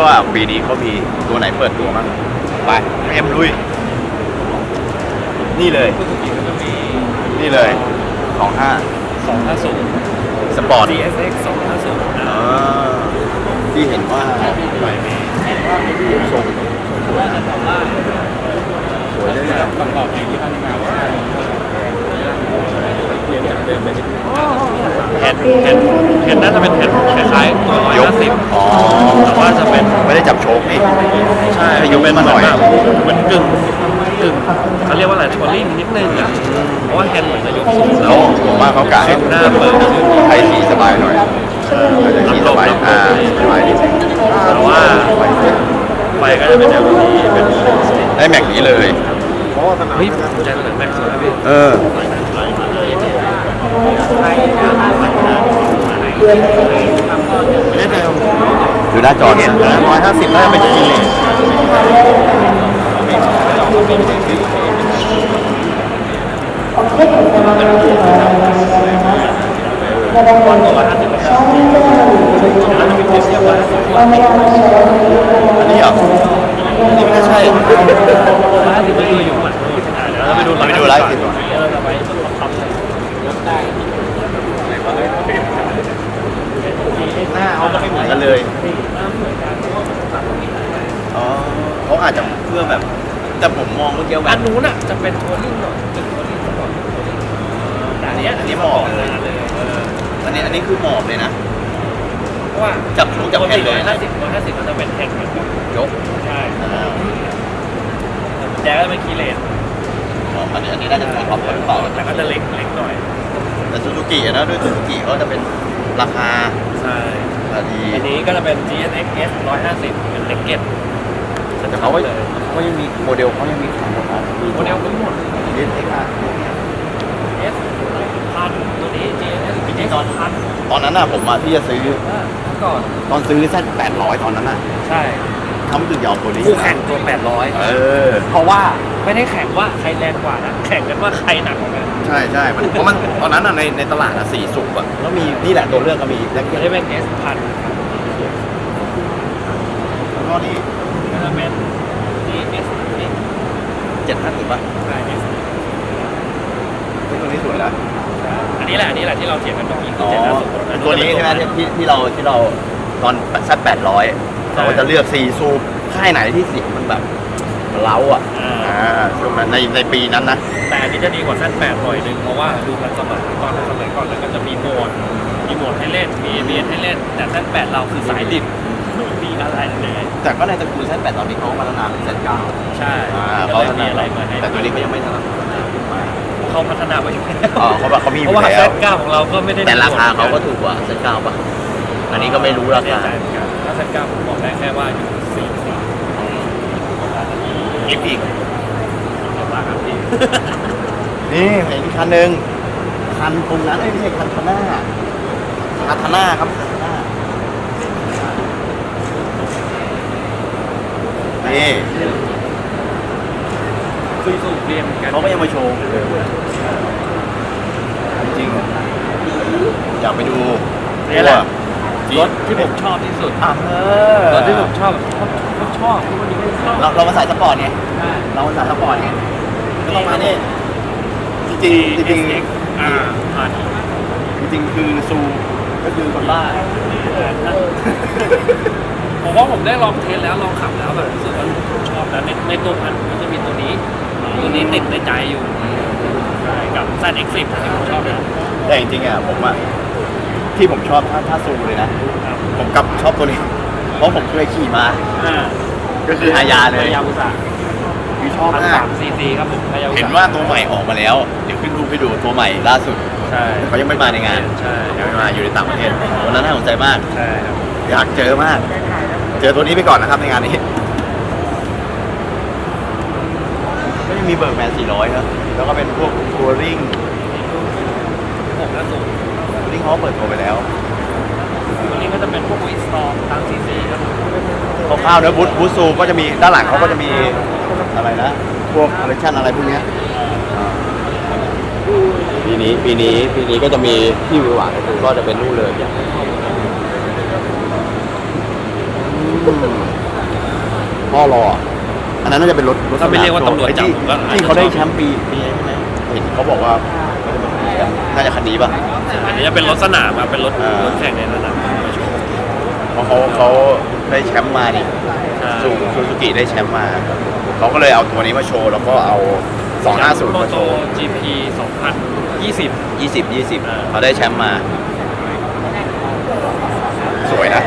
ดูที่ว่าปีนี้เขามีตัวไหนเปิดตัวบ้างไปเอ็มลุย นี่เลยนี่เลย ของห้า250 สปอร์ต DSX 250อ่าที่เห็นว่าทรงสวยนะสวยด้วยนะประกอบเองที่พัฒนาว่าเปลี่ยนจากเดิมไปนิดนึงแฮนด์แฮนด์แฮนด์น่าจะเป็นแฮนด์คล้ายๆตัวยก 150อ๋อแต่ ว่าจะเป็นไม่ได้จับโชคนี่ ใช่ยกเป็นมาหน่อยแบบเหมือนกึ่งกึ่งเขาเรียกว่าอะไรทัวริ่งนิดนึงอะเพราะว่าแฮนด์เหมือนจะยกสูงแล้แล้ววผมว่าเขากะให้หน้าเปิดขึ้นใช้สีสบายหน่อยอาจจะขี่สบายอ่าสบายนิดนึงแต่ว่าไฟก็จะเป็น LED เป็นได้แม็กนี้เลย เฮ้ยใจเหมือนแม็กซ์เลยนะพี่เออ ไม่ได้ ดูหน้าจอเนี่ยร้อยห้าสิบน่าจะเป็นกิเลสอันนี้เหรออันนี้ไม่ใช่ร้านที่ไม่อยู่อะเดี๋ยวเราไปดูไปดูไลฟ์สิก่อนเราไปทำ หน้าเขาก็ไม่เหมือนกันเลยอ๋อเขาอาจจะเพื่อแบบ แต่ผมมองเมื่อกี้แบอับนนู้นอะจะเป็นทัวริ่งหน่อยเป็นทัวริ่งก่อนแต่อันเนี้ยอันนี้หมอบเลยเลยเอออันนี้อันนี้คือหมอบเลยนะ เพราะว่าจับชูจับแผ่นเลย ห้าสิบร้อยห้าสิบมันจะเป็นแท่งเหมือนกันยกใช่อ่าแจ๊ก็จะเป็นคีเลนอ๋ออันนี้อันนี้น่าจะถูกท็อปกว่าหรือเปล่าแต่ก็จะเล็กเล็กหน่อย แต่ซูซูกิอะนะด้วยซูซูกิเขาจะเป็น ราคาใช่ราดีอันนี้ก็จะเป็น GSX S 150เป็นเล็กเก็ตแต่เขาก็เขายังมีโมเดลเขายังมีขายหมดนะโมเดลทั้งหมดเอ็กซ์อะ S พันตัวนี้ GSX จริงๆตอนพันตอนนั้นน่ะผมมาที่จะซื้อเมื่อก่อนตอนซื้อแซดแปดร้อยตอนนั้นน่ะใช่ ทำตึกยาวตัวนี้คู่แข่งตัว 800เออเพราะว่าไม่ได้แข่งว่าใครแรงกว่านะ แข่งกันว่าใครหนักกว่ากันใช่ใช่มันเพราะมันตอนนั้นน่ะในในตลาดอะสี่สุกอะแล้วมีนี่แหละตัวเลือกก็มีแล้วจะได้เป็น S พันก็นี่ก็จะเป็น GS นี่เจ็ดห้าสิบป่ะใช่ S ตัวนี้สวยนะอันนี้แหละอันนี้แหละที่เราเถียงกันเมื่อกี้คือ๋ออเจ็ดห้าสิบตัวนี้ใช่ไหมที่ที่ที่เราที่เราตอนซัดแปดร้อย เราก็จะเลือกสี่สูบค่ายไหนที่เสียงมันแบบมันเล้าอะอ่า อ่าช่วงนั้นในในปีนั้นนะ แต่อันนี้จะดีกว่าแซดแปดหน่อยนึงเพราะว่าดูมันสมัยก่อนสมัยก่อนแล้วก็จะมีโหมดมีโหมดให้เล่นมี ABS ให้เล่น แต่แซดแปดเราคือสายดิบไม่มีอะไรเลยแต่ก็ในตระกูลเส้นแปดตอนนี้เขาพัฒนาเป็นเส้นเก้าใช่อ่าก็เขาเลยพัฒมีนาอะไรมาให้แต่ตัวนี้เขายังไม่พัฒนามาเขาพัฒนาไปอยู่แล้วอ๋อเขาแบบเขามีอเพราะยู่ว่า แล้แซวดเก้าของเราก็ไม่ได้แต่ราคาเขาก็ถูกกว่าเส้นเก้าป่ะอันนี้ก็ไม่รู้ราคา ไม่แน่ใจเหมือนกัน ถ้าแซดเก้าผมบอกได้แค่ว่าอยู่สี่สี่อีกอีกราคาที่นี่เห็นอีกคันหนึ่งคันตรงนั้นเอ้ยไม่ใช่คันทาน่าคันทาน่าครับคันทาน่านี่ซุยสูเรียนกันเขาก็ยังมาโชว์จริงๆอยากไปดูนี่แหละตัว รถที่ผมชอบที่สุดอะเออรถที่ผมชอบชอบชอบชอบทุกวันนี้ก็ชอบเราเรามาใส่สปอร์ตไงใช่เรามาใส่สปอร์ตไงก็ต้องมานี่จริงๆจริง SX อ่าผ่านๆจริงๆคือซูก็คือคนบ้าผมว่าผมได้ลองเทสแล้วลองขับแล้วแบบรู้สึกว่าชอบแล้วในในตัวพันมันจะมีตัวนี้ตัวนี้ติดในใจอยู่ใช่กับ ZX10 ที่ผมชอบนะแต่จริงๆอะผมอะ ที่ผมชอบถ้าถ้าซูเลยนะ ครับผมกลับชอบตัวนี้ เพราะผมเคยขี่มา อ่าก็คือฮายาเลยฮายาบุสะคือชอบพันมาสากมซีซีครับผมฮายาบุสะเห็นว่าตัวใหม่ออกมาแล้ว เดี๋ยวขึ้นรูปให้ดูตัวใหม่ล่าสุดใช่เขายังไม่มาในงานใช่ยังไม่มาอยู่ในต่างประเทศวันนั้นน่าสนใจมาก ใช่ครับอยากเจอมาก เจอตัวนี้ไปก่อนนะครับในงานนี้ก็ยังมีเบิร์กแมน400ครับแล้วก็เป็นพวกทัวริงผมและสูง ทัวริงเขาเปิดตัวไปแล้วตัวนี้ก็จะเป็นพวกวิสตอมตามซีซีครับผมคร่าวๆเนื้อบูธบูธซูก็จะมีด้านหลังเขาก็จะมีอะไรนะ พวกคอลเลคชันอะไรพวกเนี้ปีนี้ปีนี้ปีนี้ก็จะมีที่วิวหวานก็คือก็จะเป็นนู่นเลยพ่อรอ อันนั้นน่าจะเป็นรถรถถ้าไม่เรียกว่าตำรวจจับที่ผมที่เขาได้แชมป์ปีปีนี้ใช่ไหมเห็นเขาบอกว่าน่าจะคันนี้ป่ะ อันนี้จะเป็นรถสนามครับเป็นรถอ่ารถแข่งในสนามมาโชว์เพราะเขาเขาได้แชมป์มานี่ใช่ซูซูซูกิได้แชมป์มา เขาก็เลยเอาตัวนี้มาโชว์ แล้วก็เอา 250โมมาโตโชว์ GP 2020 20 20อ่าเขาได้แชมป์มา สวยนะ